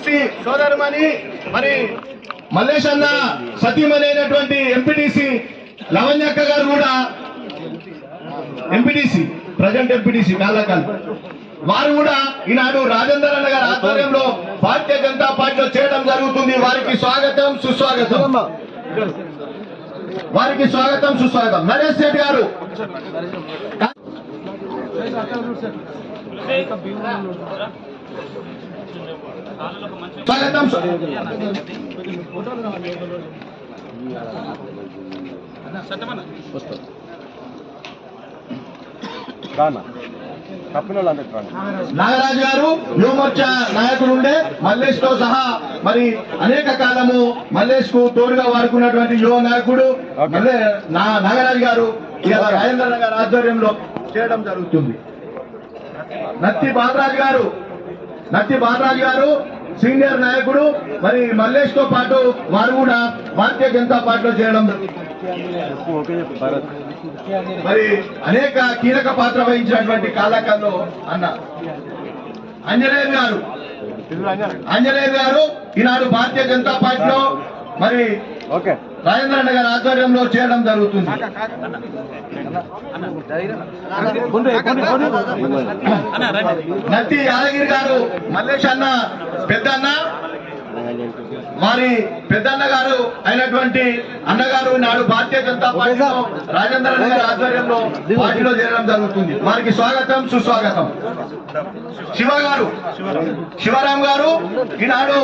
MPTC సోదరుమని మరి మల్లేష్ అన్న సతీమణి అయినటువంటి ఎంపీటీసీ లవణ్యక్క గారు కూడా ఎంపీటీసీ ప్రజెంట్ ఎంపీటీసీ కాళ్ళకాల్ వారు కూడా ఈనాడు రాజేందర్ అన్న గారి ఆధ్వర్యంలో భారతీయ జనతా పార్టీలో చేయడం జరుగుతుంది. వారికి స్వాగతం సుస్వాగతం. వారికి స్వాగతం సుస్వాగతం. నరేష్ రెడ్డి గారు. నాగరాజు గారు యువమోర్చా నాయకుడు ఉండే మల్లేష్తో సహా మరి అనేక కాలము మల్లేష్కు తోడుగా వాడుకున్నటువంటి యువ నాయకుడు నాగరాజు గారు ఇలా రాజేంద్ర గారి ఆధ్వర్యంలో చేయడం జరుగుతుంది. నత్తి బాలరాజు గారు నత్తి బాలరాజు గారు సీనియర్ నాయకుడు మరి మల్లేష్తో పాటు వారు కూడా భారతీయ జనతా పార్టీలో చేయడం మరి అనేక కీలక పాత్ర వహించినటువంటి కాలకల్లో అన్న అంజనేయ గారు. అంజనేయ గారు ఈనాడు భారతీయ జనతా పార్టీలో మరి ఓకే. రాజేంద్ర రెడ్డి గారి ఆధ్వర్యంలో చేయడం జరుగుతుంది నత్తి యాదగిరి గారు మల్లేష్ అన్న పెద్ద అన్న వారి పెద్దన్న గారు అయినటువంటి అన్నగారు నాడు భారతీయ జనతా పార్టీలో రాజేంద్ర గారి ఆధ్వర్యంలో పార్టీలో చేరడం జరుగుతుంది. వారికి స్వాగతం సుస్వాగతం. శివ గారు శివరాం గారు ఈనాడు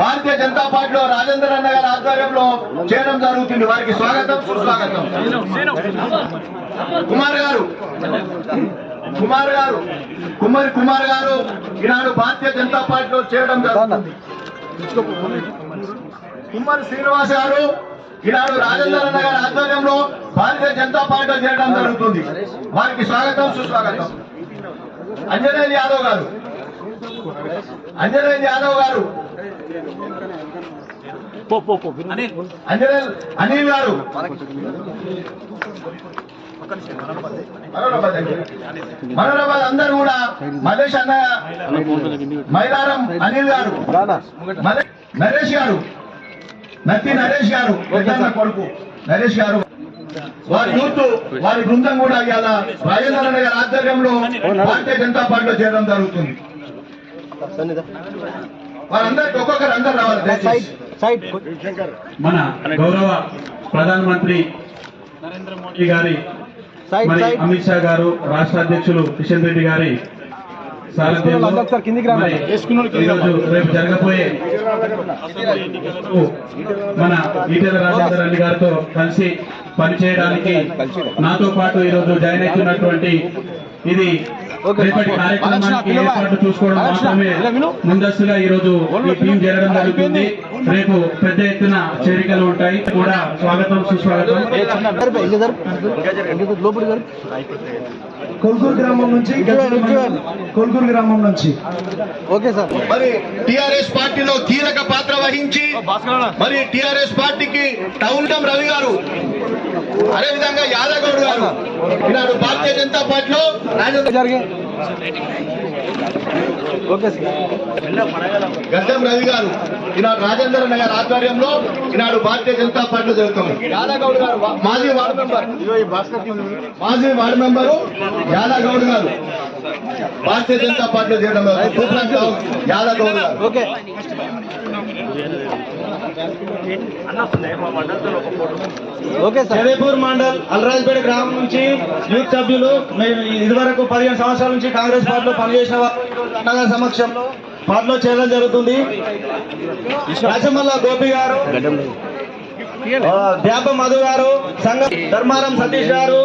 భారతీయ జనతా పార్టీలో రాజేంద్ర అన్న గారి ఆధ్వర్యంలో చేయడం జరుగుతుంది. వారికి స్వాగతం సుస్వాగతం. కుమార్ గారు కుమార్ గారు కుమారి కుమార్ గారు ఈనాడు భారతీయ జనతా పార్టీలో చేయడం జరుగుతుంది. కుమ్మరి శ్రీనివాస్ గారు ఈనాడు రాజేంద్ర అన్న గారి ఆధ్వర్యంలో భారతీయ జనతా పార్టీలో చేయడం జరుగుతుంది. వారికి స్వాగతం సుస్వాగతం. అంజనేయ యాదవ్ గారు. అంజనేయ యాదవ్ గారు అనిల్. గారు. అందరూ కూడా మల్లేష్ అన్న మైదారం అనిల్ గారు. నరేష్ గారు. నత్తి నరేష్ గారు. కొడుకు నరేష్ గారు. వారి యూత్ వారి బృందం కూడా ఇవాళ రాజేంద్ర రెడ్డి గారి ఆధ్వర్యంలో భారతీయ జనతా పార్టీలో చేరడం జరుగుతుంది. వారందరికి ఒక్కొక్కరు అందరు రావాలి దయచేసి. సైడ్ మన గౌరవ ప్రధానమంత్రి నరేంద్ర మోడీ గారి సైడ్ మరి అమిత్ షా గారు రాష్ట్ర అధ్యక్షులు కిషన్ రెడ్డి గారి. ఈరోజు రేపు జరగబోయే మన ఈటెల రాజేందర్ రెడ్డి గారితో కలిసి పనిచేయడానికి నాతో పాటు ఈరోజు జాయిన్ అవుతున్నటువంటి ఇది. రేపటి కార్యక్రమానికి? ఏర్పాటు చూసుకోవడం మాత్రమే. ముందస్తుగా ఈ రోజు ఈ టీం చేరడం జరుగుతుంది. రేపు పెద్ద ఎత్తున చేరికలు ఉంటాయి. కూడా స్వాగతం సుస్వాగతం. కొల్కూరు గ్రామం నుంచి కొల్కూరు గ్రామం నుంచి. Okay sir. మరి టిఆర్ఎస్ పార్టీలో కీలక పాత్ర వహించి మరి టిఆర్ఎస్ పార్టీకి టౌన్ టమ్ రవి గారు అదేవిధంగా యాదవ్ గౌడ్ గారు ఈనాడు భారతీయ జనతా పార్టీలో రాజేంద్ర గద్దెం రవి గారు. ఈనాడు రాజేంద్ర నగర్ ఆధ్వర్యంలో ఈనాడు భారతీయ జనతా పార్టీ జరుగుతుంది. యాదగౌడ్ గారు మాజీ వార్డు మెంబర్. మాజీ వార్డు మెంబరు యాదగౌడ్ గారు. భారతీయ జనతా పార్టీలో చేయడం యాదగౌడ్ గారు. Okay okay sir. Jaipur mandal Alrajpeta గ్రామం నుంచి యూత్ సభ్యులు మేము ఇదివరకు పదిహేను సంవత్సరాల నుంచి కాంగ్రెస్ పార్టీలో పనిచేసిన వారు అన్నగారి సమక్షంలో పార్టీలో చేరడం జరుగుతుంది. రాజమల్ల గోపి గారు ద్యాప మధు గారు సంఘ ధర్మారం సతీష్ గారు